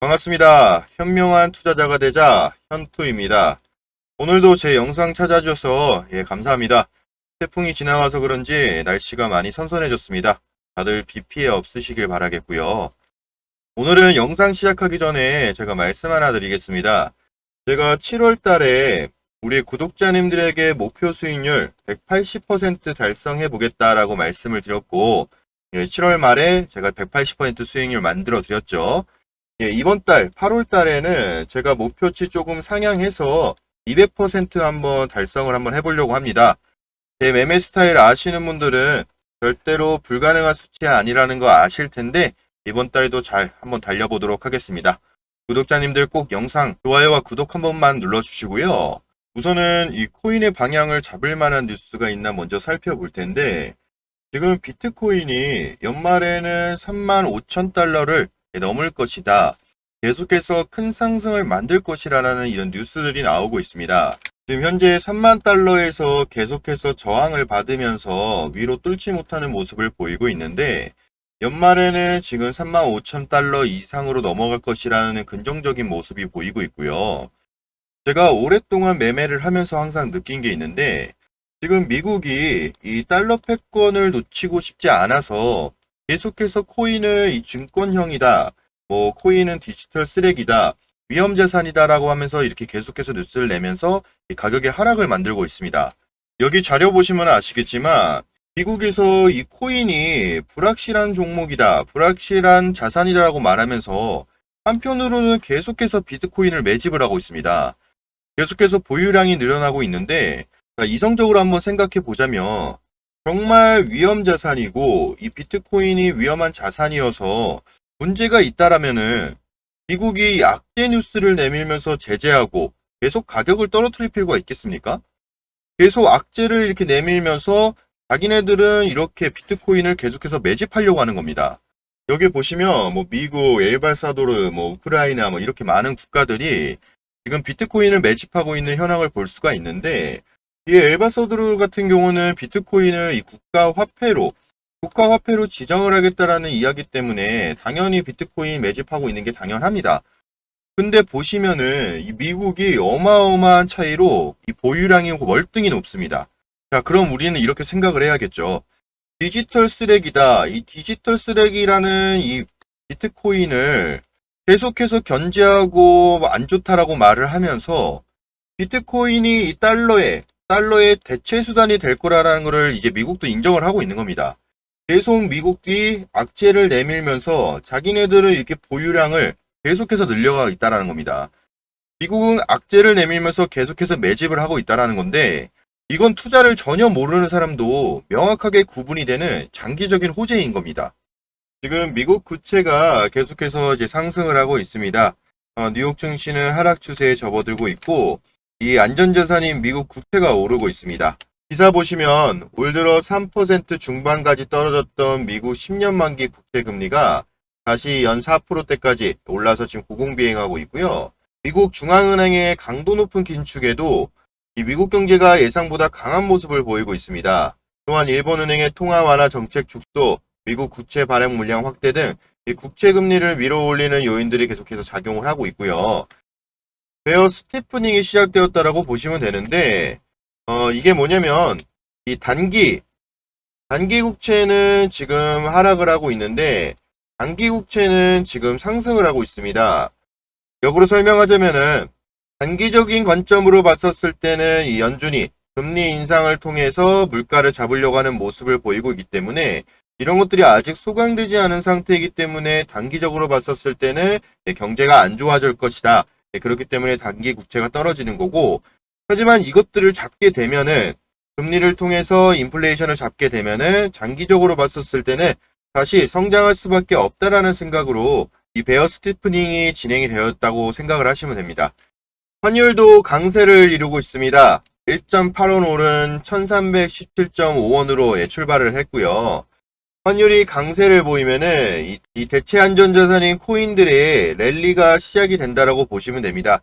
반갑습니다. 현명한 투자자가 되자 현투입니다. 오늘도 제 영상 찾아주셔서 예, 감사합니다. 태풍이 지나가서 그런지 날씨가 많이 선선해졌습니다. 다들 비 피해 없으시길 바라겠고요. 오늘은 영상 시작하기 전에 제가 말씀 하나 드리겠습니다. 제가 7월 달에 우리 구독자님들에게 목표 수익률 180% 달성해 보겠다라고 말씀을 드렸고 7월 말에 제가 180% 수익률 만들어 드렸죠. 예, 이번 달 8월 달에는 제가 목표치 조금 상향해서 200% 한번 달성을 한번 해보려고 합니다. 제 매매 스타일 아시는 분들은 절대로 불가능한 수치가 아니라는 거 아실 텐데 이번 달에도 잘 한번 달려보도록 하겠습니다. 구독자님들 꼭 영상 좋아요와 구독 한 번만 눌러주시고요. 우선은 이 코인의 방향을 잡을 만한 뉴스가 있나 먼저 살펴볼 텐데 지금 비트코인이 연말에는 3만 5천 달러를 넘을 것이다. 계속해서 큰 상승을 만들 것이라는 이런 뉴스들이 나오고 있습니다. 지금 현재 3만 달러에서 계속해서 저항을 받으면서 위로 뚫지 못하는 모습을 보이고 있는데 연말에는 지금 3만 5천 달러 이상으로 넘어갈 것이라는 긍정적인 모습이 보이고 있고요. 제가 오랫동안 매매를 하면서 항상 느낀 게 있는데 지금 미국이 이 달러 패권을 놓치고 싶지 않아서 계속해서 코인을 이 증권형이다. 뭐 코인은 디지털 쓰레기다. 위험 자산이다라고 하면서 이렇게 계속해서 뉴스를 내면서 이 가격의 하락을 만들고 있습니다. 여기 자료 보시면 아시겠지만 미국에서 이 코인이 불확실한 종목이다. 불확실한 자산이다라고 말하면서 한편으로는 계속해서 비트코인을 매집을 하고 있습니다. 계속해서 보유량이 늘어나고 있는데 자, 이성적으로 한번 생각해 보자면 정말 위험 자산이고 이 비트코인이 위험한 자산이어서 문제가 있다라면은 미국이 악재 뉴스를 내밀면서 제재하고 계속 가격을 떨어뜨릴 필요가 있겠습니까? 계속 악재를 이렇게 내밀면서 자기네들은 이렇게 비트코인을 계속해서 매집하려고 하는 겁니다. 여기 보시면 뭐 미국, 엘발사도르, 뭐 우크라이나 뭐 이렇게 많은 국가들이 지금 비트코인을 매집하고 있는 현황을 볼 수가 있는데 이 엘바서드르 같은 경우는 비트코인을 이 국가 화폐로 국가 화폐로 지정을 하겠다라는 이야기 때문에 당연히 비트코인 매집하고 있는 게 당연합니다. 근데 보시면은 이 미국이 어마어마한 차이로 이 보유량이 월등히 높습니다. 자, 그럼 우리는 이렇게 생각을 해야겠죠. 디지털 쓰레기다. 이 디지털 쓰레기라는 이 비트코인을 계속해서 견제하고 안 좋다라고 말을 하면서 비트코인이 이 달러에 달러의 대체 수단이 될 거라는 것을 이제 미국도 인정을 하고 있는 겁니다. 계속 미국이 악재를 내밀면서 자기네들은 이렇게 보유량을 계속해서 늘려가고 있다라는 겁니다. 미국은 악재를 내밀면서 계속해서 매집을 하고 있다라는 건데 이건 투자를 전혀 모르는 사람도 명확하게 구분이 되는 장기적인 호재인 겁니다. 지금 미국 구체가 계속해서 이제 상승을 하고 있습니다. 어, 뉴욕 증시는 하락 추세에 접어들고 있고 이 안전자산인 미국 국채가 오르고 있습니다. 기사 보시면 올 들어 3% 중반까지 떨어졌던 미국 10년 만기 국채 금리가 다시 연 4%대까지 올라서 지금 고공비행하고 있고요. 미국 중앙은행의 강도 높은 긴축에도 이 미국 경제가 예상보다 강한 모습을 보이고 있습니다. 또한 일본은행의 통화 완화 정책 축소, 미국 국채 발행 물량 확대 등이 국채 금리를 위로 올리는 요인들이 계속해서 작용을 하고 있고요. 베어 스티프닝이 시작되었다라고 보시면 되는데 어, 이게 뭐냐면 이 단기 단기 국채는 지금 하락을 하고 있는데 단기 국채는 지금 상승을 하고 있습니다. 역으로 설명하자면은 단기적인 관점으로 봤었을 때는 이 연준이 금리 인상을 통해서 물가를 잡으려고 하는 모습을 보이고 있기 때문에 이런 것들이 아직 소강되지 않은 상태이기 때문에 단기적으로 봤었을 때는 경제가 안 좋아질 것이다. 그렇기 때문에 단기 국채가 떨어지는 거고 하지만 이것들을 잡게 되면은 금리를 통해서 인플레이션을 잡게 되면은 장기적으로 봤었을 때는 다시 성장할 수밖에 없다라는 생각으로 이 베어 스티프닝이 진행이 되었다고 생각을 하시면 됩니다. 환율도 강세를 이루고 있습니다. 1.8원 오른 1317.5원으로 출발을 했고요. 환율이 강세를 보이면은 이, 이 대체 안전자산인 코인들의 랠리가 시작이 된다라고 보시면 됩니다.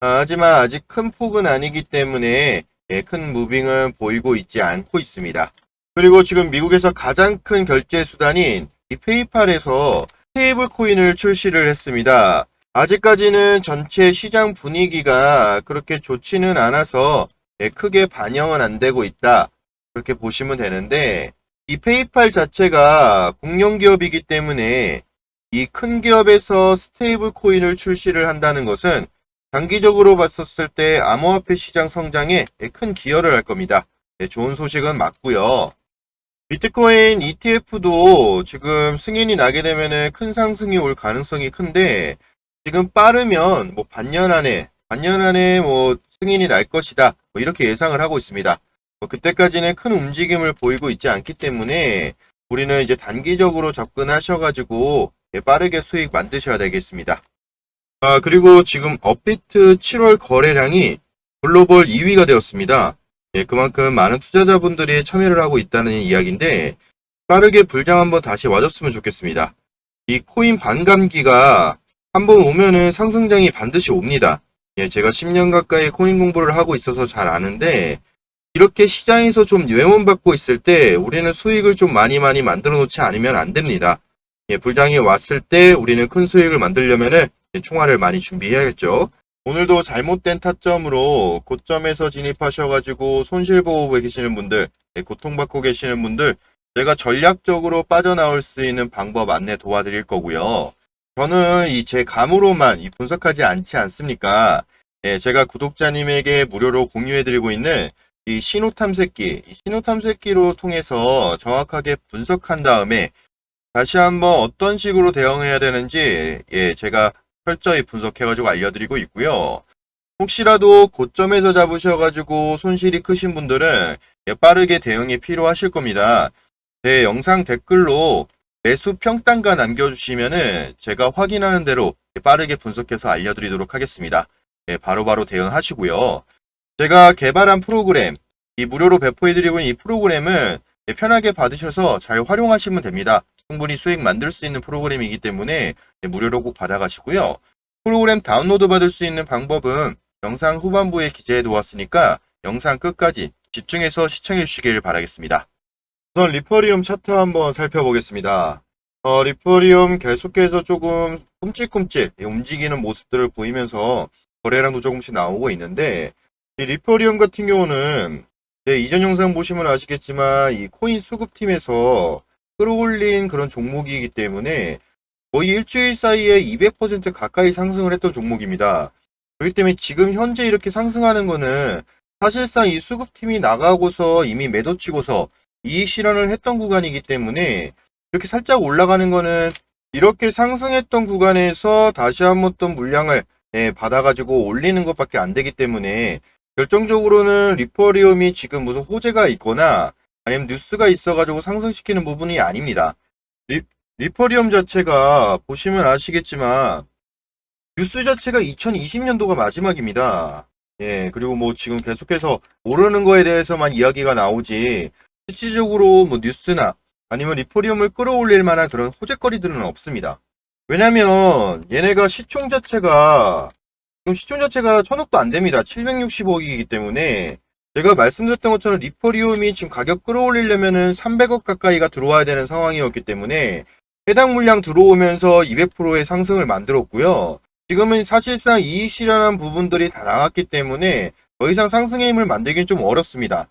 아, 하지만 아직 큰 폭은 아니기 때문에 예, 큰 무빙은 보이고 있지 않고 있습니다. 그리고 지금 미국에서 가장 큰 결제 수단인 이 페이팔에서 테이블 코인을 출시를 했습니다. 아직까지는 전체 시장 분위기가 그렇게 좋지는 않아서 예, 크게 반영은 안 되고 있다. 그렇게 보시면 되는데 이 페이팔 자체가 공룡 기업이기 때문에 이 큰 기업에서 스테이블 코인을 출시를 한다는 것은 장기적으로 봤었을 때 암호화폐 시장 성장에 큰 기여를 할 겁니다. 예, 좋은 소식은 맞고요. 비트코인 ETF도 지금 승인이 나게 되면은 큰 상승이 올 가능성이 큰데 지금 빠르면 뭐 반년 안에 반년 안에 뭐 승인이 날 것이다. 뭐 이렇게 예상을 하고 있습니다. 뭐 그때까지는 큰 움직임을 보이고 있지 않기 때문에 우리는 이제 단기적으로 접근하셔가지고 예, 빠르게 수익 만드셔야 되겠습니다. 아, 그리고 지금 업비트 7월 거래량이 글로벌 2위가 되었습니다. 예, 그만큼 많은 투자자분들이 참여를 하고 있다는 이야기인데 빠르게 불장 한번 다시 와줬으면 좋겠습니다. 이 코인 반감기가 한번 오면은 상승장이 반드시 옵니다. 예, 제가 10년 가까이 코인 공부를 하고 있어서 잘 아는데 이렇게 시장에서 좀 외면받고 있을 때 우리는 수익을 좀 많이 많이 만들어 놓지 않으면 안 됩니다. 예, 불장이 왔을 때 우리는 큰 수익을 만들려면은 총알을 많이 준비해야겠죠. 오늘도 잘못된 타점으로 고점에서 진입하셔가지고 손실보호에 계시는 분들, 예, 고통받고 계시는 분들, 제가 전략적으로 빠져나올 수 있는 방법 안내 도와드릴 거고요. 저는 이 제 감으로만 이 분석하지 않지 않습니까? 예, 제가 구독자님에게 무료로 공유해드리고 있는 이 신호 탐색기, 이 신호 탐색기로 통해서 정확하게 분석한 다음에 다시 한번 어떤 식으로 대응해야 되는지 예, 제가 철저히 분석해가지고 알려드리고 있고요. 혹시라도 고점에서 잡으셔가지고 손실이 크신 분들은 예, 빠르게 대응이 필요하실 겁니다. 제 영상 댓글로 매수 평단가 남겨주시면은 제가 확인하는 대로 빠르게 분석해서 알려드리도록 하겠습니다. 예, 바로바로 대응하시고요. 제가 개발한 프로그램, 이 무료로 배포해드리고 있는 이 프로그램은 예, 편하게 받으셔서 잘 활용하시면 됩니다. 충분히 수익 만들 수 있는 프로그램이기 때문에 예, 무료로 꼭 받아가시고요. 프로그램 다운로드 받을 수 있는 방법은 영상 후반부에 기재해 두었으니까 영상 끝까지 집중해서 시청해 주시길 바라겠습니다. 우선 리퍼리움 차트 한번 살펴보겠습니다. 어, 리퍼리움 계속해서 조금 끔찍끔찍 움직이는 모습들을 보이면서 거래량도 조금씩 나오고 있는데 이 리퍼리움 같은 경우는 네, 이전 영상 보시면 아시겠지만 이 코인 수급팀에서 끌어올린 그런 종목이기 때문에 거의 일주일 사이에 200% 가까이 상승을 했던 종목입니다. 그렇기 때문에 지금 현재 이렇게 상승하는 거는 사실상 이 수급팀이 나가고서 이미 매도 치고서 이익 실현을 했던 구간이기 때문에 이렇게 살짝 올라가는 거는 이렇게 상승했던 구간에서 다시 한번 또 물량을 예, 받아가지고 올리는 것밖에 안 되기 때문에 결정적으로는 리퍼리움이 지금 무슨 호재가 있거나 아니면 뉴스가 있어가지고 상승시키는 부분이 아닙니다. 리, 리퍼리움 자체가 보시면 아시겠지만 뉴스 자체가 2020년도가 마지막입니다. 예, 그리고 뭐 지금 계속해서 오르는 거에 대해서만 이야기가 나오지 실질적으로 뭐 뉴스나 아니면 리퍼리움을 끌어올릴 만한 그런 호재거리들은 없습니다. 왜냐면 얘네가 시총 자체가 지금 시총 자체가 천억도 안 됩니다. 760억이기 때문에 제가 말씀드렸던 것처럼 리퍼리움이 지금 가격 끌어올리려면은 300억 가까이가 들어와야 되는 상황이었기 때문에 해당 물량 들어오면서 200%의 상승을 만들었고요. 지금은 사실상 이익 실현한 부분들이 다 나갔기 때문에 더 이상 상승의 힘을 만들기는 좀 어렵습니다.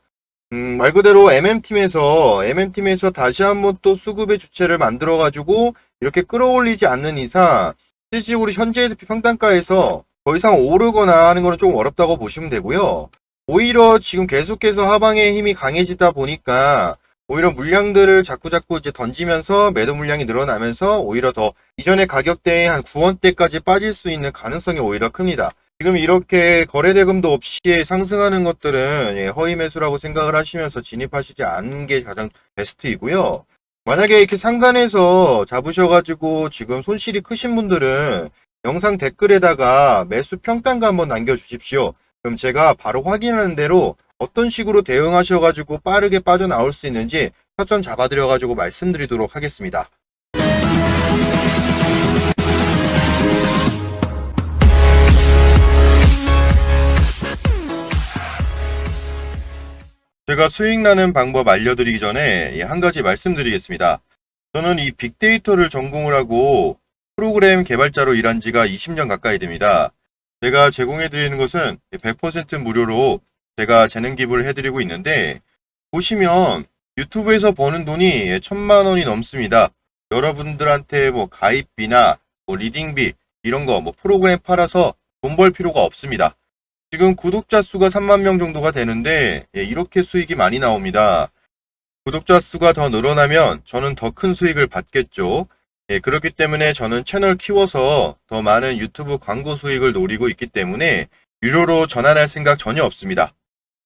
음, 말 그대로 MM팀에서, MM팀에서 다시 한번 또 수급의 주체를 만들어가지고 이렇게 끌어올리지 않는 이상, 실질적으로 현재 평단가에서 더 이상 오르거나 하는 거는 좀 어렵다고 보시면 되고요. 오히려 지금 계속해서 하방의 힘이 강해지다 보니까 오히려 물량들을 자꾸자꾸 이제 던지면서 매도 물량이 늘어나면서 오히려 더 이전의 가격대의 한 9원대까지 빠질 수 있는 가능성이 오히려 큽니다. 지금 이렇게 거래대금도 없이 상승하는 것들은 예, 허위 매수라고 생각을 하시면서 진입하시지 않는 게 가장 베스트이고요. 만약에 이렇게 상단에서 잡으셔가지고 지금 손실이 크신 분들은 영상 댓글에다가 매수 평단가 한번 남겨주십시오. 그럼 제가 바로 확인하는 대로 어떤 식으로 대응하셔가지고 빠르게 빠져나올 수 있는지 타점 잡아드려가지고 말씀드리도록 하겠습니다. 제가 수익 나는 방법 알려드리기 전에 예, 한 가지 말씀드리겠습니다. 저는 이 빅데이터를 전공을 하고 프로그램 개발자로 일한 지가 20년 가까이 됩니다. 제가 제공해 드리는 것은 100% 무료로 제가 재능 기부를 해드리고 있는데 보시면 유튜브에서 버는 돈이 천만 원이 넘습니다. 여러분들한테 뭐 가입비나 뭐 리딩비 이런 거 뭐 프로그램 팔아서 돈 벌 필요가 없습니다. 지금 구독자 수가 3만 명 정도가 되는데 예, 이렇게 수익이 많이 나옵니다. 구독자 수가 더 늘어나면 저는 더 큰 수익을 받겠죠. 예, 그렇기 때문에 저는 채널 키워서 더 많은 유튜브 광고 수익을 노리고 있기 때문에 유료로 전환할 생각 전혀 없습니다.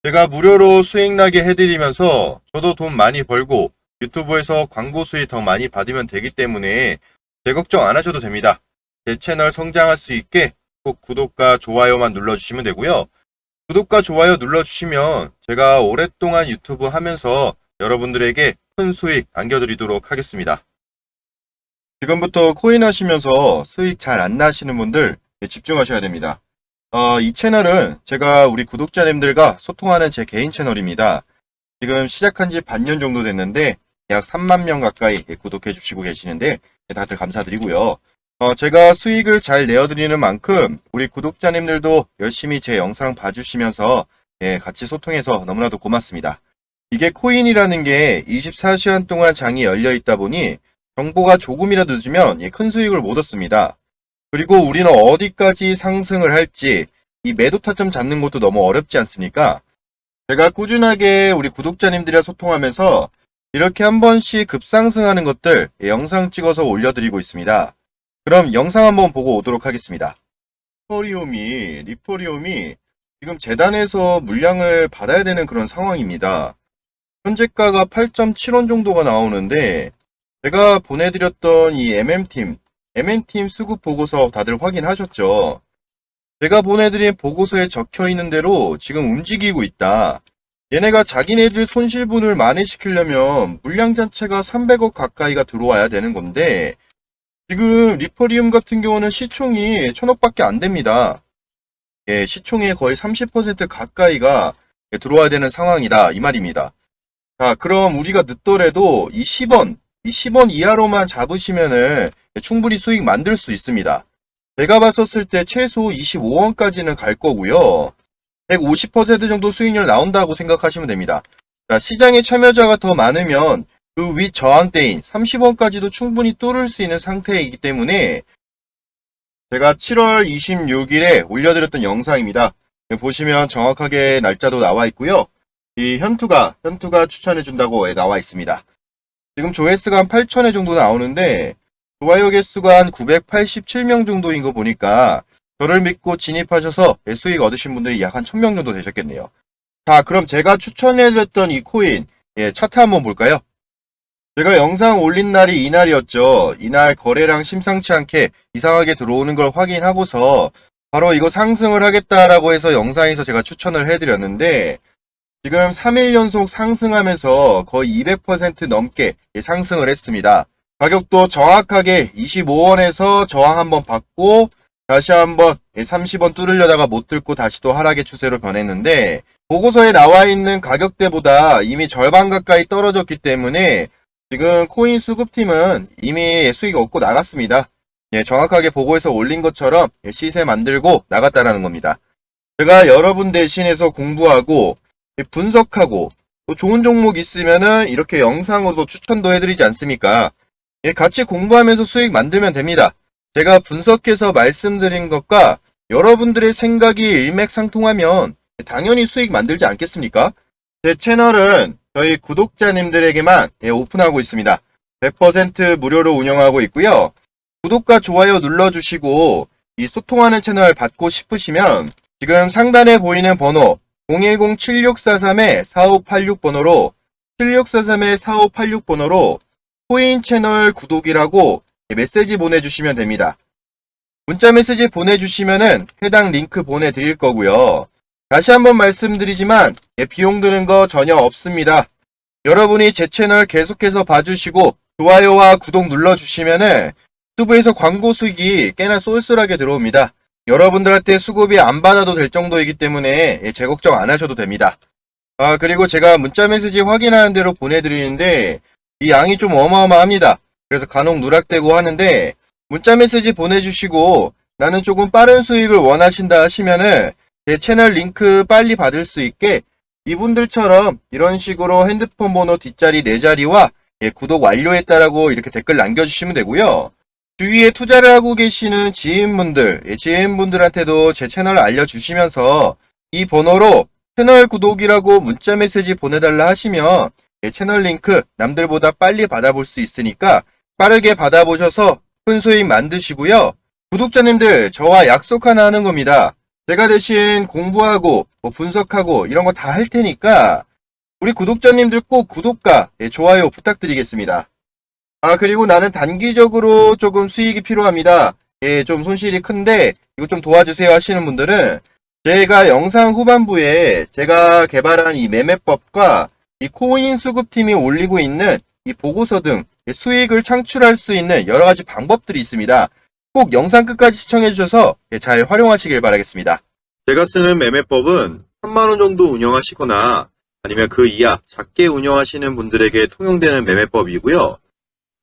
제가 무료로 수익 나게 해드리면서 저도 돈 많이 벌고 유튜브에서 광고 수익 더 많이 받으면 되기 때문에 제 걱정 안 하셔도 됩니다. 제 채널 성장할 수 있게 꼭 구독과 좋아요만 눌러주시면 되고요. 구독과 좋아요 눌러주시면 제가 오랫동안 유튜브 하면서 여러분들에게 큰 수익 안겨드리도록 하겠습니다. 지금부터 코인 하시면서 수익 잘 안 나시는 분들 집중하셔야 됩니다. 어, 이 채널은 제가 우리 구독자님들과 소통하는 제 개인 채널입니다. 지금 시작한 지 반년 정도 됐는데 약 3만 명 가까이 구독해 주시고 계시는데 다들 감사드리고요. 어, 제가 수익을 잘 내어드리는 만큼 우리 구독자님들도 열심히 제 영상 봐주시면서 예, 같이 소통해서 너무나도 고맙습니다. 이게 코인이라는 게 24시간 동안 장이 열려 있다 보니 정보가 조금이라도 늦으면 예, 큰 수익을 못 얻습니다. 그리고 우리는 어디까지 상승을 할지 이 매도 타점 잡는 것도 너무 어렵지 않습니까? 제가 꾸준하게 우리 구독자님들이랑 소통하면서 이렇게 한 번씩 급상승하는 것들 예, 영상 찍어서 올려드리고 있습니다. 그럼 영상 한번 보고 오도록 하겠습니다. 리포리움이 리포리움이 지금 재단에서 물량을 받아야 되는 그런 상황입니다. 현재가가 8.7원 정도가 나오는데 제가 보내드렸던 이 MM팀 MM팀 수급 보고서 다들 확인하셨죠? 제가 보내드린 보고서에 적혀 있는 대로 지금 움직이고 있다. 얘네가 자기네들 손실분을 만회시키려면 물량 자체가 300억 가까이가 들어와야 되는 건데 지금 리퍼리움 같은 경우는 시총이 1000억밖에 안 됩니다. 예, 시총의 거의 30% 가까이가 들어와야 되는 상황이다 이 말입니다. 자, 그럼 우리가 늦더라도 이 10원, 이 10원 이하로만 잡으시면은 충분히 수익 만들 수 있습니다. 제가 봤었을 때 최소 25원까지는 갈 거고요. 150% 정도 수익률 나온다고 생각하시면 됩니다. 자, 시장에 참여자가 더 많으면 그 윗 저항대인 30원까지도 충분히 뚫을 수 있는 상태이기 때문에 제가 7월 26일에 올려드렸던 영상입니다. 보시면 정확하게 날짜도 나와 있고요. 이 현투가 현투가 추천해 준다고 나와 있습니다. 지금 조회수가 한 8천회 정도 나오는데 좋아요 개수가 한 987명 정도인 거 보니까 저를 믿고 진입하셔서 수익 얻으신 분들이 약 한 1000명 정도 되셨겠네요. 자, 그럼 제가 추천해드렸던 이 코인, 예, 차트 한번 볼까요? 제가 영상 올린 날이 이날이었죠. 이날 거래량 심상치 않게 이상하게 들어오는 걸 확인하고서 바로 이거 상승을 하겠다라고 해서 영상에서 제가 추천을 해드렸는데 지금 3일 연속 상승하면서 거의 200% 넘게 상승을 했습니다. 가격도 정확하게 25원에서 저항 한번 받고 다시 한번 30원 뚫으려다가 못 뚫고 다시 또 하락의 추세로 변했는데 보고서에 나와 있는 가격대보다 이미 절반 가까이 떨어졌기 때문에 지금 코인 수급팀은 이미 수익 얻고 나갔습니다. 예, 정확하게 보고에서 올린 것처럼 시세 만들고 나갔다라는 겁니다. 제가 여러분 대신해서 공부하고 분석하고 또 좋은 종목 있으면은 이렇게 영상으로 추천도 해드리지 않습니까? 예, 같이 공부하면서 수익 만들면 됩니다. 제가 분석해서 말씀드린 것과 여러분들의 생각이 일맥상통하면 당연히 수익 만들지 않겠습니까? 제 채널은 저희 구독자님들에게만 예, 오픈하고 있습니다. 100% 무료로 운영하고 있고요. 구독과 좋아요 눌러주시고 이 소통하는 채널 받고 싶으시면 지금 상단에 보이는 번호 010-7643-4586번호로 7643-4586번호로 코인 채널 구독이라고 메시지 보내주시면 됩니다. 문자 메시지 보내주시면은 해당 링크 보내드릴 거고요. 다시 한번 말씀드리지만 예, 비용 드는 거 전혀 없습니다. 여러분이 제 채널 계속해서 봐주시고 좋아요와 구독 눌러주시면은 유튜브에서 광고 수익이 꽤나 쏠쏠하게 들어옵니다. 여러분들한테 수급이 안 받아도 될 정도이기 때문에 예, 제 걱정 안 하셔도 됩니다. 아 그리고 제가 문자 메시지 확인하는 대로 보내드리는데 이 양이 좀 어마어마합니다. 그래서 간혹 누락되고 하는데 문자 메시지 보내주시고 나는 조금 빠른 수익을 원하신다 하시면은 제 채널 링크 빨리 받을 수 있게 이분들처럼 이런 식으로 핸드폰 번호 뒷자리 네 자리와 예, 구독 완료했다라고 이렇게 댓글 남겨주시면 되고요. 주위에 투자를 하고 계시는 지인분들, 예, 지인분들한테도 제 채널을 알려주시면서 이 번호로 채널 구독이라고 문자 메시지 보내달라 하시면 예, 채널 링크 남들보다 빨리 받아볼 수 있으니까 빠르게 받아보셔서 큰 수익 만드시고요. 구독자님들, 저와 약속 하나 하는 겁니다. 제가 대신 공부하고 뭐 분석하고 이런 거 다 할 테니까 우리 구독자님들 꼭 구독과 예, 좋아요 부탁드리겠습니다. 아, 그리고 나는 단기적으로 조금 수익이 필요합니다. 예, 좀 손실이 큰데 이거 좀 도와주세요 하시는 분들은 제가 영상 후반부에 제가 개발한 이 매매법과 이 코인 수급팀이 올리고 있는 이 보고서 등 수익을 창출할 수 있는 여러 가지 방법들이 있습니다. 꼭 영상 끝까지 시청해 주셔서 예, 잘 활용하시길 바라겠습니다. 제가 쓰는 매매법은 3만원 정도 운영하시거나 아니면 그 이하 작게 운영하시는 분들에게 통용되는 매매법이고요.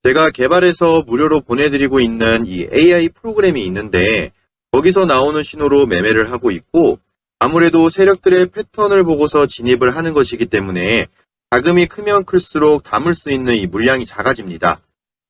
제가 개발해서 무료로 보내드리고 있는 이 AI 프로그램이 있는데 거기서 나오는 신호로 매매를 하고 있고 아무래도 세력들의 패턴을 보고서 진입을 하는 것이기 때문에 자금이 크면 클수록 담을 수 있는 이 물량이 작아집니다.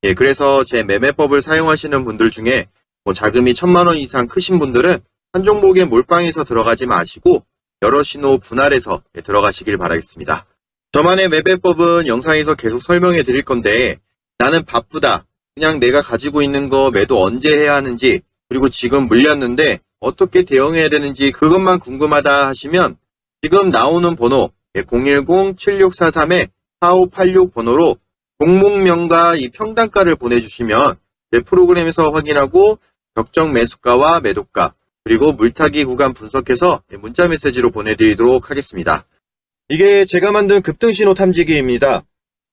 예, 그래서 제 매매법을 사용하시는 분들 중에 뭐 자금이 천만 원 이상 크신 분들은 한 종목에 몰빵해서 들어가지 마시고 여러 신호 분할해서 예, 들어가시길 바라겠습니다. 저만의 매매법은 영상에서 계속 설명해 드릴 건데 나는 바쁘다. 그냥 내가 가지고 있는 거 매도 언제 해야 하는지 그리고 지금 물렸는데 어떻게 대응해야 되는지 그것만 궁금하다 하시면 지금 나오는 번호 010-7643-4586 번호로 종목명과 이 평단가를 보내주시면 제 프로그램에서 확인하고 적정 매수가와 매도가 그리고 물타기 구간 분석해서 문자 메시지로 보내드리도록 하겠습니다. 이게 제가 만든 급등신호 탐지기입니다.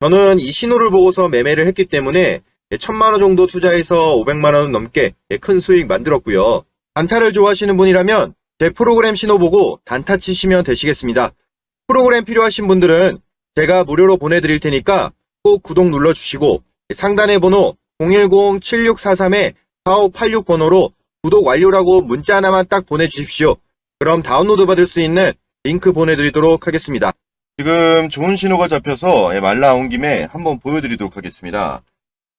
저는 이 신호를 보고서 매매를 했기 때문에 천만 원 정도 투자해서 500만 원 넘게 큰 수익 만들었고요. 단타를 좋아하시는 분이라면 제 프로그램 신호 보고 단타 치시면 되시겠습니다. 프로그램 필요하신 분들은 제가 무료로 보내드릴 테니까 꼭 구독 눌러주시고 상단의 번호 010-7643-4586 번호로 구독 완료라고 문자 하나만 딱 보내주십시오. 그럼 다운로드 받을 수 있는 링크 보내드리도록 하겠습니다. 지금 좋은 신호가 잡혀서 예, 말 나온 김에 한번 보여드리도록 하겠습니다.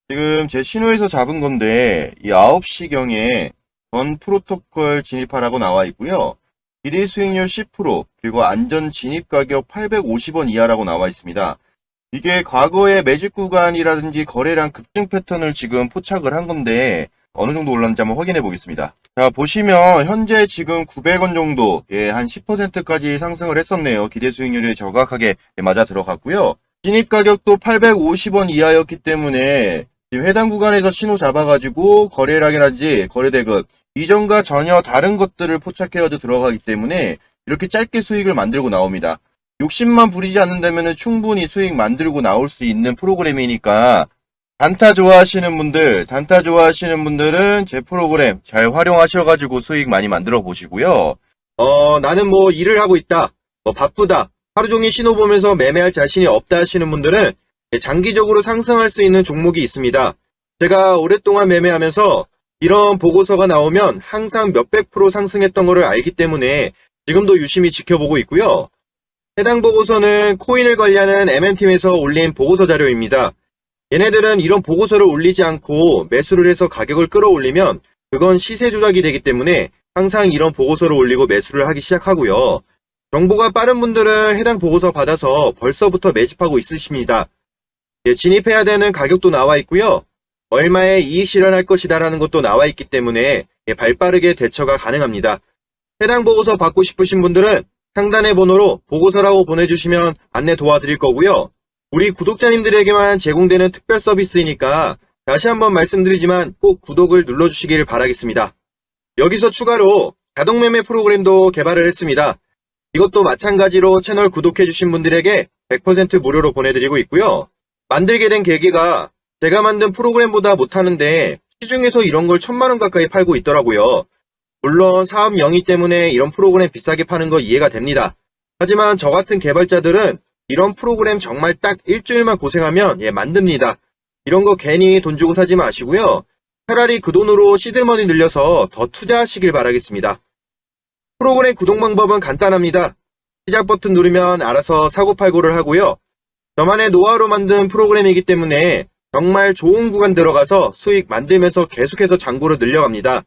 지금 제 신호에서 잡은 건데 이 9시경에 전 프로토콜 진입하라고 나와 있고요. 기대 수익률 10% 그리고 안전 진입 가격 850원 이하라고 나와 있습니다. 이게 과거의 매직 구간이라든지 거래량 급증 패턴을 지금 포착을 한 건데 어느 정도 올랐는지 한번 확인해 보겠습니다. 자, 보시면 현재 지금 900원 정도, 예, 한 10%까지 상승을 했었네요. 기대 수익률이 정확하게 예, 맞아 들어갔고요. 진입 가격도 850원 이하였기 때문에 지금 해당 구간에서 신호 잡아가지고 거래량이라든지 거래대금 이전과 전혀 다른 것들을 포착해가지고 들어가기 때문에 이렇게 짧게 수익을 만들고 나옵니다. 욕심만 부리지 않는다면 충분히 수익 만들고 나올 수 있는 프로그램이니까 단타 좋아하시는 분들, 단타 좋아하시는 분들은 제 프로그램 잘 활용하셔가지고 수익 많이 만들어 보시고요. 어, 나는 뭐 일을 하고 있다. 뭐 바쁘다. 하루 종일 신호 보면서 매매할 자신이 없다 하시는 분들은 장기적으로 상승할 수 있는 종목이 있습니다. 제가 오랫동안 매매하면서 이런 보고서가 나오면 항상 몇백 프로 상승했던 것을 알기 때문에 지금도 유심히 지켜보고 있고요. 해당 보고서는 코인을 관리하는 MM팀에서 올린 보고서 자료입니다. 얘네들은 이런 보고서를 올리지 않고 매수를 해서 가격을 끌어올리면 그건 시세 조작이 되기 때문에 항상 이런 보고서를 올리고 매수를 하기 시작하고요. 정보가 빠른 분들은 해당 보고서 받아서 벌써부터 매집하고 있으십니다. 예, 진입해야 되는 가격도 나와 있고요. 얼마에 이익 실현할 것이다라는 것도 나와 있기 때문에 예, 발빠르게 대처가 가능합니다. 해당 보고서 받고 싶으신 분들은 상단의 번호로 보고서라고 보내주시면 안내 도와드릴 거고요. 우리 구독자님들에게만 제공되는 특별 서비스이니까 다시 한번 말씀드리지만 꼭 구독을 눌러주시길 바라겠습니다. 여기서 추가로 자동매매 프로그램도 개발을 했습니다. 이것도 마찬가지로 채널 구독해주신 분들에게 100% 무료로 보내드리고 있고요. 만들게 된 계기가 제가 만든 프로그램보다 못하는데 시중에서 이런 걸 천만원 가까이 팔고 있더라고요. 물론 사업 영위 때문에 이런 프로그램 비싸게 파는 거 이해가 됩니다. 하지만 저 같은 개발자들은 이런 프로그램 정말 딱 일주일만 고생하면 예, 만듭니다. 이런 거 괜히 돈 주고 사지 마시고요. 차라리 그 돈으로 시드머니 늘려서 더 투자하시길 바라겠습니다. 프로그램 구독 방법은 간단합니다. 시작 버튼 누르면 알아서 사고팔고를 하고요. 저만의 노하우로 만든 프로그램이기 때문에 정말 좋은 구간 들어가서 수익 만들면서 계속해서 장고를 늘려갑니다.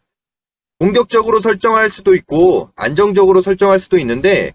공격적으로 설정할 수도 있고 안정적으로 설정할 수도 있는데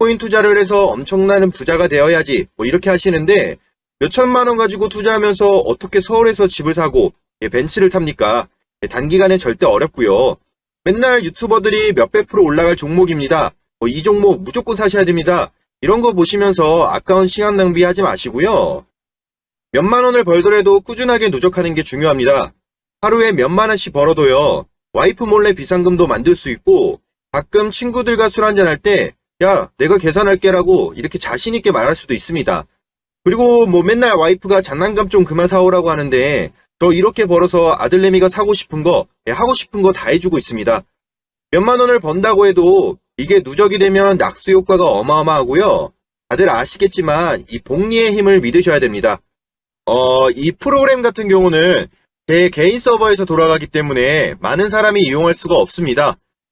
코인 투자를 해서 엄청나는 부자가 되어야지 뭐 이렇게 하시는데 몇천만 원 가지고 투자하면서 어떻게 서울에서 집을 사고 예, 벤츠를 탑니까? 예, 단기간에 절대 어렵고요. 맨날 유튜버들이 몇백 프로 올라갈 종목입니다. 뭐이 종목 무조건 사셔야 됩니다. 이런 거 보시면서 아까운 시간 낭비하지 마시고요. 몇만 원을 벌더라도 꾸준하게 누적하는 게 중요합니다. 하루에 몇만 원씩 벌어도요. 와이프 몰래 비상금도 만들 수 있고 가끔 친구들과 술 한잔 할 때 야, 내가 계산할게라고 이렇게 자신 있게 말할 수도 있습니다. 그리고 뭐 맨날 와이프가 장난감 좀 그만 사오라고 하는데 저 이렇게 벌어서 아들내미가 사고 싶은 거, 예, 하고 싶은 거 다 해주고 있습니다. 몇만 원을 번다고 해도 이게 누적이 되면 낙수 효과가 어마어마하고요. 다들 아시겠지만 이 복리의 힘을 믿으셔야 됩니다. 어, 이 프로그램 같은 경우는 제 개인 서버에서 돌아가기 때문에 많은 사람이 이용할 수가 없습니다.